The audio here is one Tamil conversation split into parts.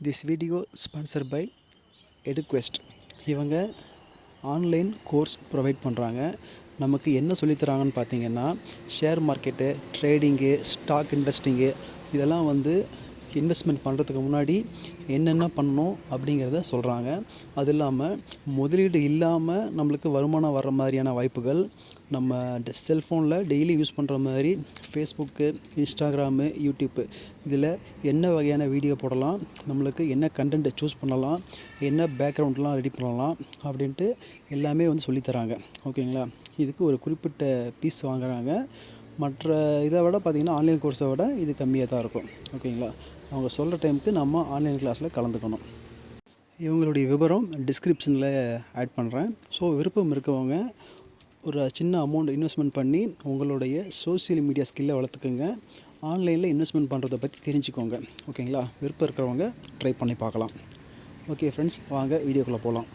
திஸ் வீடியோ ஸ்பான்சர் பை எடுக்வெஸ்ட் இவங்க ஆன்லைன் கோர்ஸ் ப்ரொவைட் பண்ணுறாங்க நமக்கு என்ன சொல்லித் தராங்கன்னு பார்த்தீங்கன்னா share market trading stock investing இதெல்லாம் வந்து இன்வெஸ்ட்மெண்ட் பண்ணுறதுக்கு முன்னாடி என்னென்ன பண்ணணும் அப்படிங்கிறத சொல்கிறாங்க அது இல்லாமல் முதலீடு இல்லாமல் நம்மளுக்கு வருமானம் வர்ற மாதிரியான வாய்ப்புகள் நம்ம செல்ஃபோனில் டெய்லி யூஸ் பண்ணுற மாதிரி ஃபேஸ்புக்கு இன்ஸ்டாகிராமு யூடியூப்பு இதில் என்ன வகையான வீடியோ போடலாம் நம்மளுக்கு என்ன கண்டென்ட்டை சூஸ் பண்ணலாம் என்ன பேக்ரவுண்ட்லாம் ரெடி பண்ணலாம் அப்படின்ட்டு எல்லாமே வந்து சொல்லித் தராங்க. ஓகேங்களா இதுக்கு ஒரு குறிப்பிட்ட பீஸ் வாங்குறாங்க. மற்ற இதை விட பார்த்திங்கன்னா ஆன்லைன் கோர்ஸை விட இது கம்மியாக தான் இருக்கும். ஓகேங்களா அவங்க சொல்கிற டைமுக்கு நம்ம ஆன்லைன் கிளாஸில் கலந்துக்கணும். இவங்களுடைய விவரம் டிஸ்கிரிப்ஷனில் ஆட் பண்ணுறேன் ஸோ விருப்பம் இருக்கவங்க ஒரு சின்ன அமௌண்ட் இன்வெஸ்ட்மெண்ட் பண்ணி உங்களுடைய சோஷியல் மீடியா ஸ்கில்லை வளர்த்துக்குங்க. ஆன்லைனில் இன்வெஸ்ட்மெண்ட் பண்ணுறதை பற்றி தெரிஞ்சுக்கோங்க. ஓகேங்களா விருப்பம் இருக்கிறவங்க ட்ரை பண்ணி பார்க்கலாம். ஓகே ஃப்ரெண்ட்ஸ் வாங்க வீடியோக்குள்ளே போகலாம்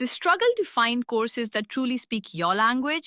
The struggle to find courses that truly speak your language,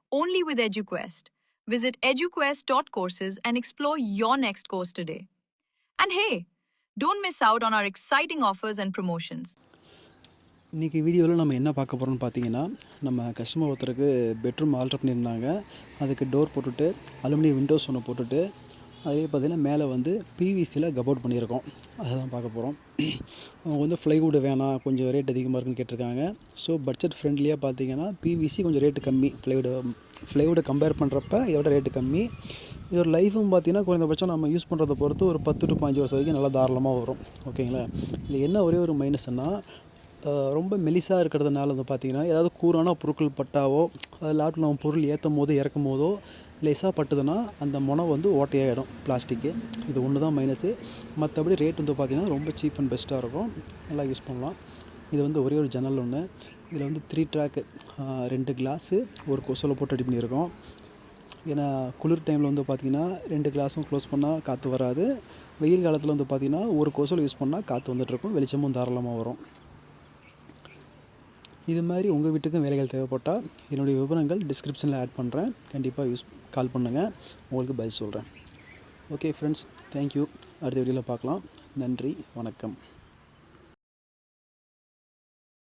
only with EduQuest. Visit eduquest.courses and explore your next course today. And hey, don't miss out on our exciting offers and promotions. இன்றைக்கி வீடியோவில் நம்ம என்ன பார்க்க போகிறோம்னு பார்த்தீங்கன்னா நம்ம கஸ்டமர் ஒருத்தருக்கு பெட்ரூம் ஆல்ட்ரு பண்ணியிருந்தாங்க அதுக்கு டோர் போட்டுட்டு அலுமினியம் விண்டோஸ் ஒன்று போட்டுட்டு அதே பார்த்தீங்கன்னா மேலே வந்து பிவிசியில் கபோர்ட் பண்ணியிருக்கோம். அதை தான் பார்க்க போகிறோம் அவங்க வந்து ஃப்ளைவுட் வேணாம் கொஞ்சம் ரேட் அதிகமாக இருக்குன்னு கேட்டிருக்காங்க. ஸோ பட்ஜெட் ஃப்ரெண்ட்லியாக பார்த்தீங்கன்னா பிவிசி கொஞ்சம் ரேட்டு கம்மி. ஃப்ளைவுடு ஃப்ளைவுடை கம்பேர் பண்ணுறப்ப இதோட ரேட்டு கம்மி. இதோட லைஃபும் பார்த்தீங்கன்னா குறைந்தபட்சம் நம்ம யூஸ் பண்ணுறத பொறுத்து ஒரு பத்து டு பாஞ்சு வருஷம் வரைக்கும் நல்லா தாராளமாக வரும். ஓகேங்களா இதில் என்ன ஒரே ஒரு மைனஸ்னால் ரொம்ப மெலிசாக இருக்கிறதுனால வந்து பார்த்திங்கன்னா ஏதாவது கூரான பொருட்கள் பட்டாவோ அது லாட்டில் நம்ம பொருள் ஏற்றும் போது இறக்கும் போதோ லேசாக பட்டுதுன்னா அந்த முனை வந்து ஓட்டையாகிடும் பிளாஸ்டிக்கு. இது ஒன்று தான் மைனஸு மற்றபடி ரேட் வந்து பார்த்திங்கன்னா ரொம்ப சீப் அண்ட் பெஸ்ட்டாக இருக்கும். நல்லா யூஸ் பண்ணலாம். இது வந்து ஒரே ஒரு ஜன்னல் ஒன்று இதில் வந்து த்ரீ ட்ராக்கு ரெண்டு கிளாஸு ஒரு கொசலை போட்டு ரெடி பண்ணியிருக்கோம். ஏன்னா குளிர் டைமில் வந்து பார்த்திங்கன்னா ரெண்டு கிளாஸும் க்ளோஸ் பண்ணால் காற்று வராது. வெயில் காலத்தில் வந்து பார்த்திங்கன்னா ஒரு கொசல் யூஸ் பண்ணால் காற்று வந்துட்டுருக்கும் வெளிச்சமும் தாராளமாக வரும். இது மாதிரி உங்கள் வீட்டுக்கும் வேலைகள் தேவைப்பட்டால் என்னுடைய விவரங்கள் டிஸ்கிரிப்ஷனில் ஆட் பண்ணுறேன் கண்டிப்பாக யூஸ் கால் பண்ணுங்கள் உங்களுக்கு பதில் சொல்கிறேன் ஓகே ஃப்ரெண்ட்ஸ் தேங்க்யூ அடுத்த வீடியோவில் பார்க்கலாம். நன்றி. வணக்கம்.